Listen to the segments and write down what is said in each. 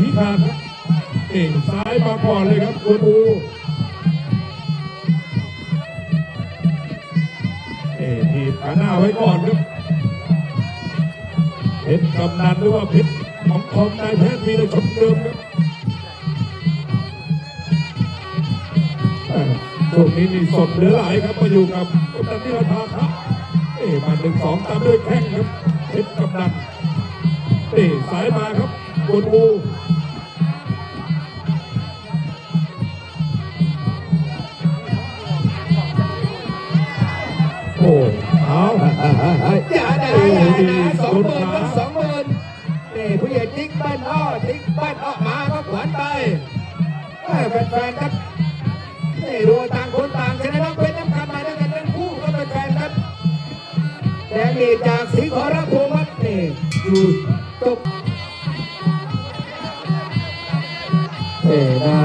ชี้ขาดนี่ซ้ายมาก่อนเลยครับกวนอูเอ้ทีบขาหน้าไว้ก่อนครับเพชรกำนันหรือว่าเพชรของคอมนายแพทย์มีในชมเดิมครับช่วงนี้มีสดเหลือหลายครับมาอยู่กับกำนันที่ราคาครับเอ้มาหนึ่งสองตามด้วยแข้งครับเพชรกำนันนี่สายมาครับกวนอู อย่านะอย่านะสองหมื่นก็สองหมื่นนี่ผู้ใหญ่ติ๊กบ้านอ้อติ๊กบ้านอ้อมาก็ขวัญไปเอ้ยแฟนๆครับนี่ดูต่างคนต่างชนะน้องเป็นน้ำคำมาด้วยกันทั้งคู่ก็เป็นแฟนครับแดงนี่จากสีขอรับพงศ์ครับนี่อยู่ตกเอ้นะ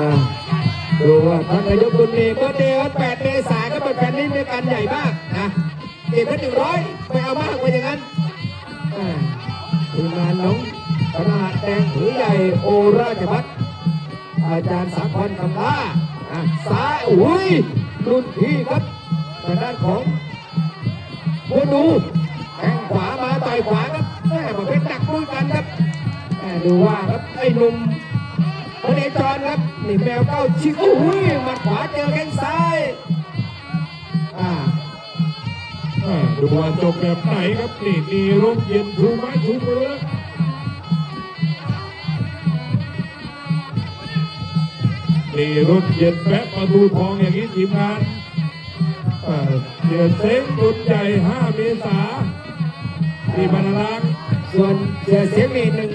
ดูว่าท่านนายกบุญมีก็เดือน8เมษายนก็เป็นแฟนนี้ด้วยกันใหญ่มาก เก็บไว้หนึ่งร้อยไม่เอามากกว่าอย่างนั้นทีมงานน้องขนาดแดงถือใหญ่โอราชพัฒอาจารย์สาครคำล่าอะซ้ายอุ้ยรุ่นพี่ครับทางด้านของบัวดูแข้งขวามาต่อยขวาครับแม่มาเป็นดักด้วยกันครับแม่ดูว่าครับไอ้หนุ่มพเนจรครับนี่แมวเก้าชิกอุ้ยมัดขวา ดูว่าจบแบบไหนครับนี่มีร่มเย็นชูไม้ชูมือนี่รถเย็นแปะประตูทองอย่างนี้ทีมงานอ่าเดือดเซ้งรุ่นใหญ่ 5 เมษาที่บรรลังก์ส่วนเสียเสียงมีหนึ่ง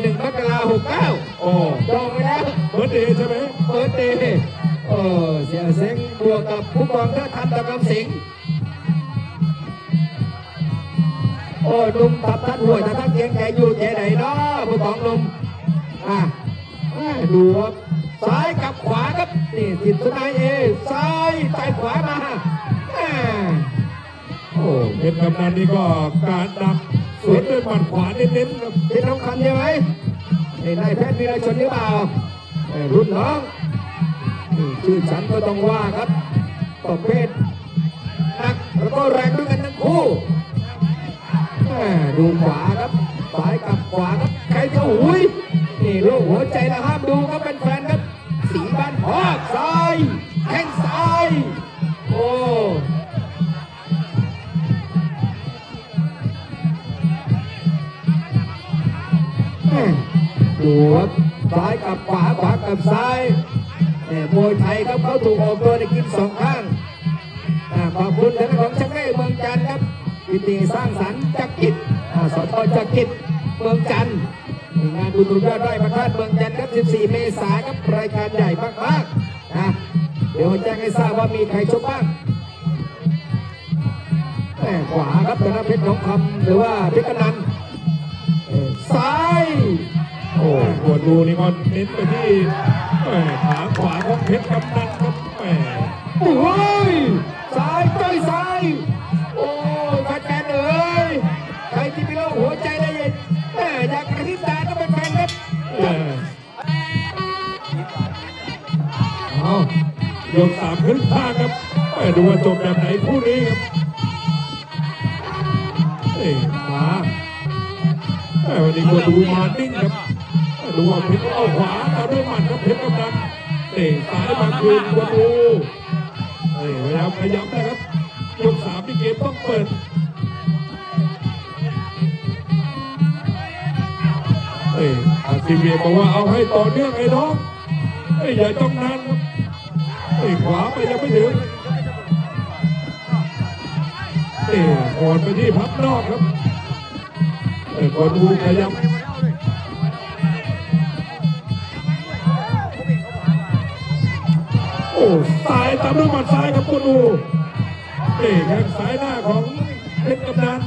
หนึ่งมกราหกเก้าโอ้จองไปแล้วเบิร์ดเดย์ใช่ไหมเปิดเดย์เออเสียเสียงบวกกับผู้กองท่าทันตะกำสิง โอ้หนุ่มตับทัดหัวทัดทัดเกียงแกอยู่แกไหนเนาะผู้กองหนุ่มอะแม่ดูครับซ้ายกับขวาครับนี่ทิศสนายเอซ้ายใส่ขวามาแม่โอ้เพชรกำนันนี่ก็การดักสวนด้วยหมัดขวาเน้นๆครับเป็นน้องคันใช่ไหมไอ้นายแพทย์วีรชนหรือเปล่าไอ้รุ่นน้องนี่ชื่อฉันก็ต้องว่าครับประเภทหนักแล้วก็แรงด้วยกันทั้งคู่แม่ ดูขวาครับซ้ายกับขวาครับใครจะหุยนี่โลกหัวใจนะห้ามดูครับเป็นแฟนครับ สีบ้านพอกซ้ายแข้งซ้ายโอ้แม่ดูครับซ้ายกับขวาขวากับซ้ายแต่มวยไทยครับเขาถูกออกตัวในกินสองข้างขอบคุณทางของช่างเล่เมืองจันทร์ครับ พิธีสร้างสรรค์จักกิจอาสทจักกิจเมืองจันทร์งานบุญรุ่ยอดไร่พระธาตุเมืองจันทร์ครับ 14 เมษายนครับรายการใหญ่มากๆนะเดี๋ยวแจ้งให้ทราบว่ามีใครชมบ้างแม่ขวาครับธนเพชรน้องคำหรือว่าเพชรกนันซ้าย โอ้ปวดดูนี่ก็เน้นไปที่ขาขวาของเพชรกำนัน ดูว่าจบแบบไหนคู่นี้ครับเอ้ยขวาแหม่วันนี้ปวดดูมานิ่งครับดูว่าเพชรเอาขวาตาด้วยหมัดครับเพชรกำนันเตะซ้ายมาคืนปวดดูเอ้ยพยายามขยับนะครับยกสามที่เกมต้องเปิดเอ้ยอาซิเวียบอกว่าเอาให้ต่อเนื่องไอ้น้องเอ้ยอย่าจ้องนานครับเอ้ขวาไปยังไม่ถึง เอ้ยก่อนไปที่พับนอกครับเอ้ก่อนดูขยับโอ้ซ้ายตามด้วยหมัดซ้ายครับคุณดูเอ้ยแข้งซ้ายหน้าของเพชรกำนัน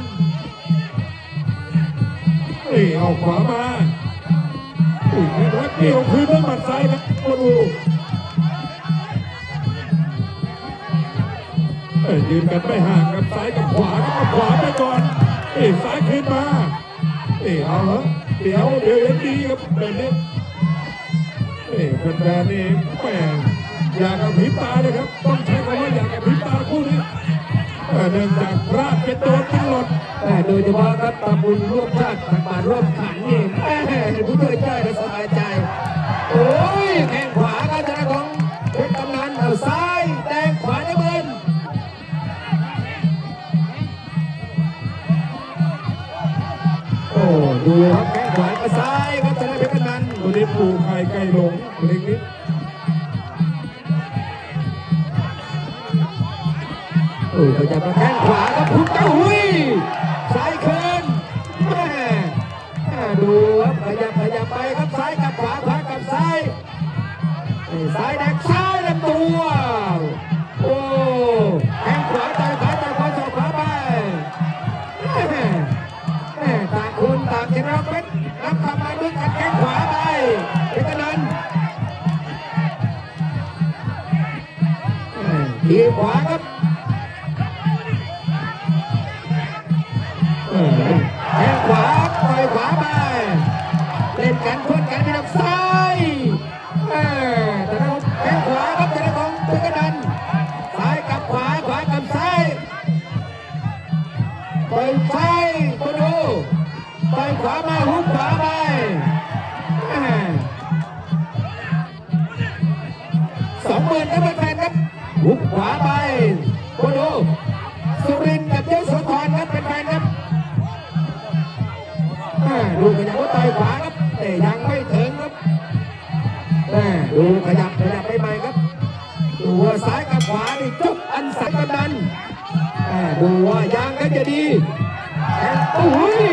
เอ้ยเอาขวามาอุ้ยแล้วเกี่ยวคืนด้วยหมัดซ้ายครับมาดูเอ้ ยืนกันไม่ห่างกับซ้ายกับขวากับขวาไปก่อนเอ้ซ้ายคืนมาเอ้เอาเหรอเดี๋ยวเดี๋ยวเห็นดีครับแบบนี้นี่แฟนๆนี่แหมอยากกับพิบตาเลยครับต้องใช้คำว่าอยากกับพิบตาคู่นี้เอ่อเนื่องจากพลาดเป็นตัวเป็นหลดแต่โดยเฉพาะรับตบุญร่วมชาติตักบาตรร่วมขัน แข้งขวาไปซ้ายครับชนะเพชรกำนันตัวนี้ปูไข่ไก่หลงเล็กนิดโอ้พยายามมาแข้งขวาครับพุ่งเต้าหุยซ้ายคืนแม่แม่ดูครับขยับขยับไปครับ ทีขวาครับแม่แข้งขวาต่อยขวาไปเล่นกันทวนกันที่ทางซ้ายแม่แต่ละแข้งขวาครับแต่ละของเพชรนันซ้ายกับขวาขวากับซ้ายต่อยซ้ายมาดูต่อยขวามาหุบขวาไป ดูขยับต่อยขวาครับแต่ยังไม่ถึงครับแม่ดูขยับขยับไปใหม่ครับดูว่าซ้ายกับขวานี่จุบอันสังกันดันแม่ดูว่ายางก็จะดีแข้งโอ้ย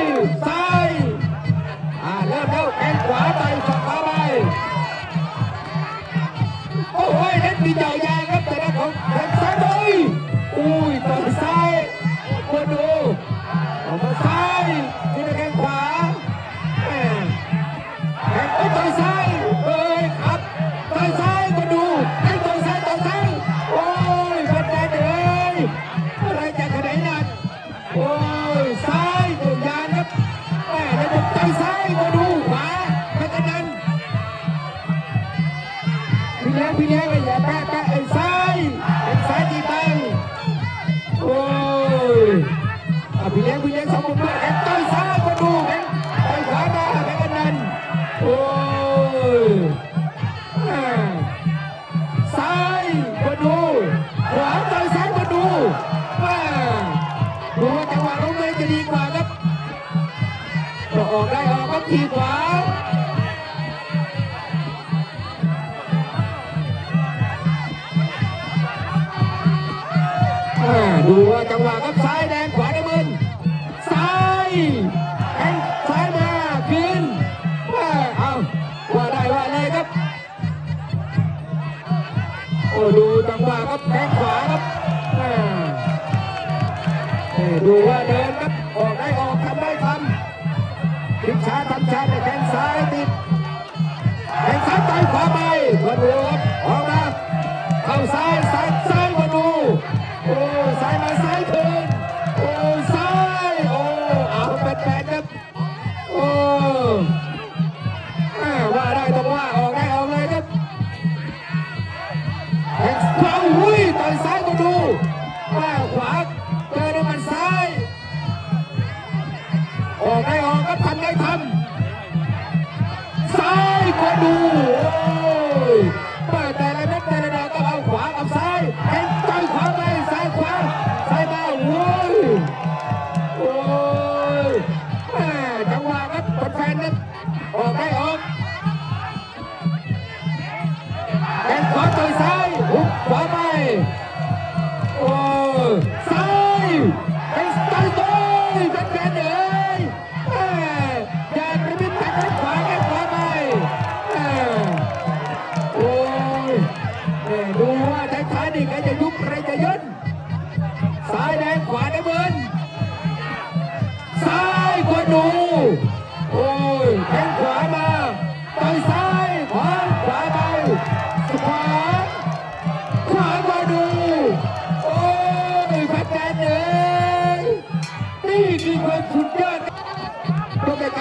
มาดูขวาเป็นกันนั้นพี่เลี้ยงพี่เลี้ยงเลยอย่าแปะแปะไอ้ซ้ายไอ้ซ้ายดีบังโอ้ยพี่เลี้ยงพี่เลี้ยงสอง ขีขวาดูว่าจังหวะครับซ้ายแดงขวาด้มึนซ้ายแข้งซ้ายมาคืนแม่เอาว่าได้ว่าเลยครับ โอ้ดูจังหวะครับแข้งขวาครับแม่ดูว่าเดิน ซ้ายติดแข้งซ้ายไปขวาไปมาดูครับออกมาเข้าซ้าย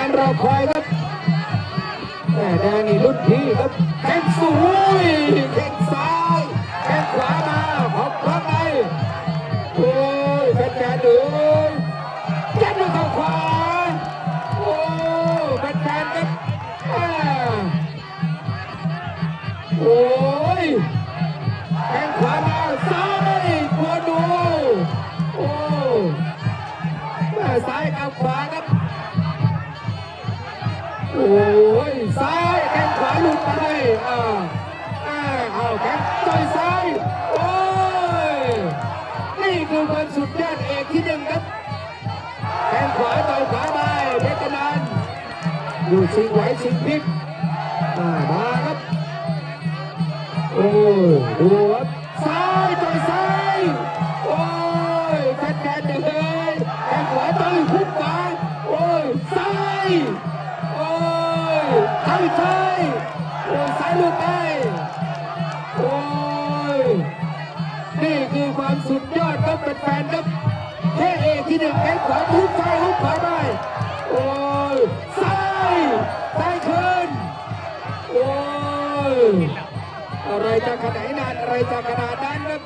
การรอคอยครับแต่แดงนี่รุ่นพี่ครับแข้งสวยแข้งซ้าย นี่คือความสุดยอดเอกที่หนึ่งครับแข้งขวาต่อยขวาไปเพชรนันดูชิงไหวชิงพลิกอ่ามาครับโอ้ยดูครับซ้ายต่อยซ้ายโอ้ยแฟนแกนเลยแข้งขวาต่อยหุบขวาโอ้ยซ้ายโอ้ยเข้าใช่โอ้ยสายลูกไปโอ้ยนี่คือความสุด ยอดครับเป็นแฟนครับแค่เอกที่หนึ่งแข้งขวาทุบซ้ายทุบขวาไปโอ้ยซ้ายซ้ายคืนโอ้ยอะไรจะขนาดนั้นอะไรจะขนาดนั้นครับ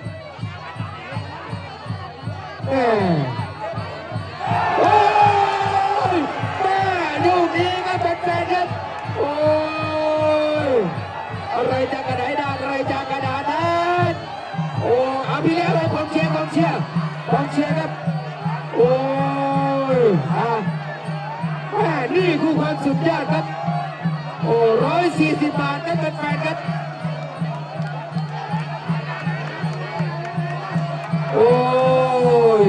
สุดยอดครับ โอ้ร้อยสี่สิบบาทนั่นเป็นแฟนครับ โอ้ย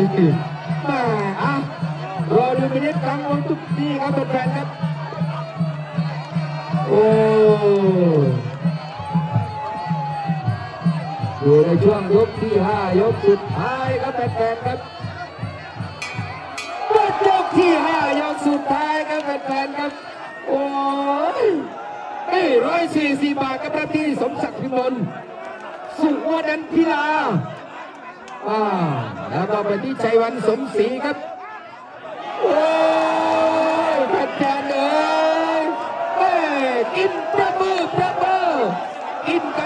แม่อะรอดูมินิทกลางวงทุกทีครับเป็นแฟนครับ โอ้ยอยู่ในช่วงยก โอ้ยไอ้ร้อยสี่สี่บาทกับประที่สมศักดิ์พิมลสุวรรณพิลาอ่าแล้วก็ไปที่ชัยวันสมศรีครับ โอ้ยแฟนๆเลยเฮ้ยกินประมือประมือกินกัน